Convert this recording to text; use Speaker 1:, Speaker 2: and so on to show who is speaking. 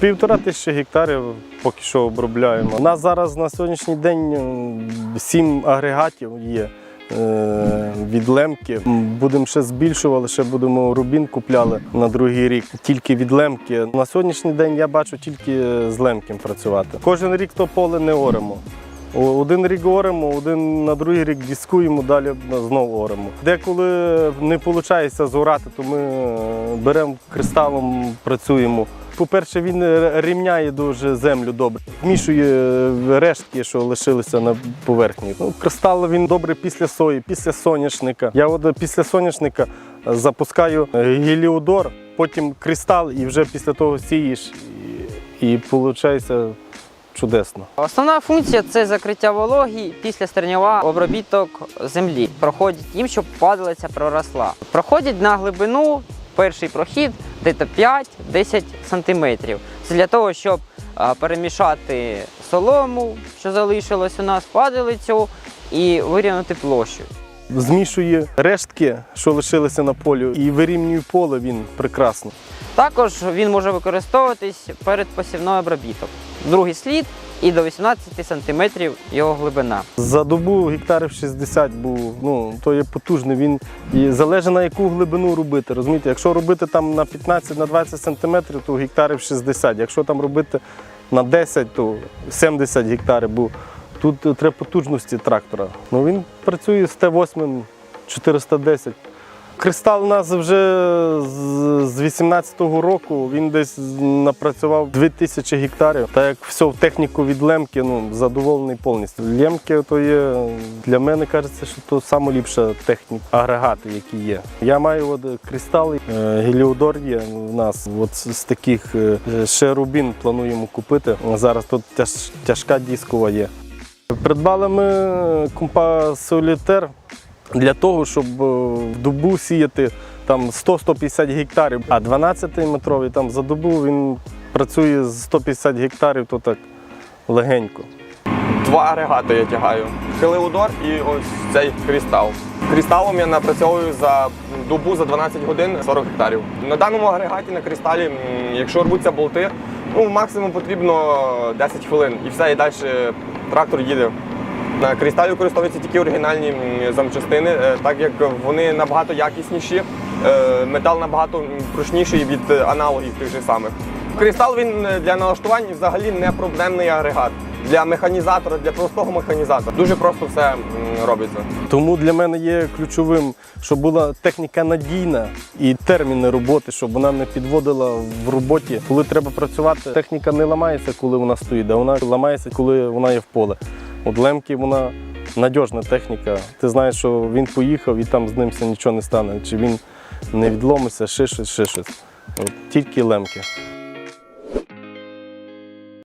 Speaker 1: Півтора тисячі гектарів поки що обробляємо. У нас зараз на сьогоднішній день сім агрегатів є. е, Від лемки будемо ще збільшували, ще будемо рубін купляли на другий рік. Тільки від лемки. На сьогоднішній день я бачу тільки з лемким працювати. Кожен рік то поле не оремо. Один рік оремо, один на другий рік дискуємо, далі знову оремо. Деколи не виходить зорати, то ми е, беремо кристалом, працюємо. По-перше, він рівняє дуже землю добре, вмішує е, рештки, що лишилися на поверхні. Ну, кристал він добре після сої, після соняшника. Я от після соняшника е, запускаю е, геліодор, потім кристал, і вже після того сієш, і, і виходить чудесно.
Speaker 2: Основна функція це закриття вологі після стернєва обробіток землі. Проходять їм, щоб падалиця проросла. Проходять на глибину перший прохід десь 5-10 сантиметрів. Це для того, щоб перемішати солому, що залишилось у нас, падалицю, і вирівняти площу.
Speaker 1: Змішує рештки, що лишилися на полі, і вирівнює поле він прекрасно.
Speaker 2: Також він може використовуватись перед посівною обробіток. Другий слід і до 18 сантиметрів його глибина.
Speaker 1: За добу гектарів 60 був, ну то є потужний. Він і залежить на яку глибину робити. Розумієте, якщо робити там на 15 на 20 сантиметрів, то гектарів 60. Якщо там робити на 10, то 70 гектарів. Бо тут треба потужності трактора. Ну він працює з Т8 410. Кристал у нас вже з- з 18-го року він десь напрацював 2000 гектарів. Так як все в техніку від лемки, ну задоволений повністю. Лемки то є для мене кажеться, що то найліпша техніка, агрегати, які є. Я маю от кристали, е, геліодор є у нас. От з таких е, ще рубін плануємо купити. Зараз тут тяж, тяжка дискова є. Придбали ми компа Солітер для того, щоб е, в добу сіяти там 100-150 гектарів, а 12-метровий там за добу він працює з 150 гектарів, то так легенько.
Speaker 3: Два агрегати я тягаю. Хелеодор і ось цей крістал. Крісталом я напрацьовую за добу за 12 годин 40 гектарів. На даному агрегаті на крісталі, якщо рвуться болти, ну максимум потрібно 10 хвилин і все, і далі трактор їде. На кристалі використовуються тільки оригінальні м, запчастини, е, так як вони набагато якісніші, е, метал набагато прочніший від аналогів тих же самих. Кристал він е, для налаштувань взагалі не проблемний агрегат. Для механізатора, для простого механізатора дуже просто все робиться.
Speaker 1: Тому для мене є ключовим, щоб була техніка надійна і терміни роботи, щоб вона не підводила в роботі. Коли треба працювати, техніка не ламається, коли вона стоїть, а вона ламається, коли вона є в поле. От лемки вона надіжна техніка. Ти знаєш, що він поїхав і там з ним нічого не стане. Чи він не відломиться, ще щось, ще щось. От, тільки лемки.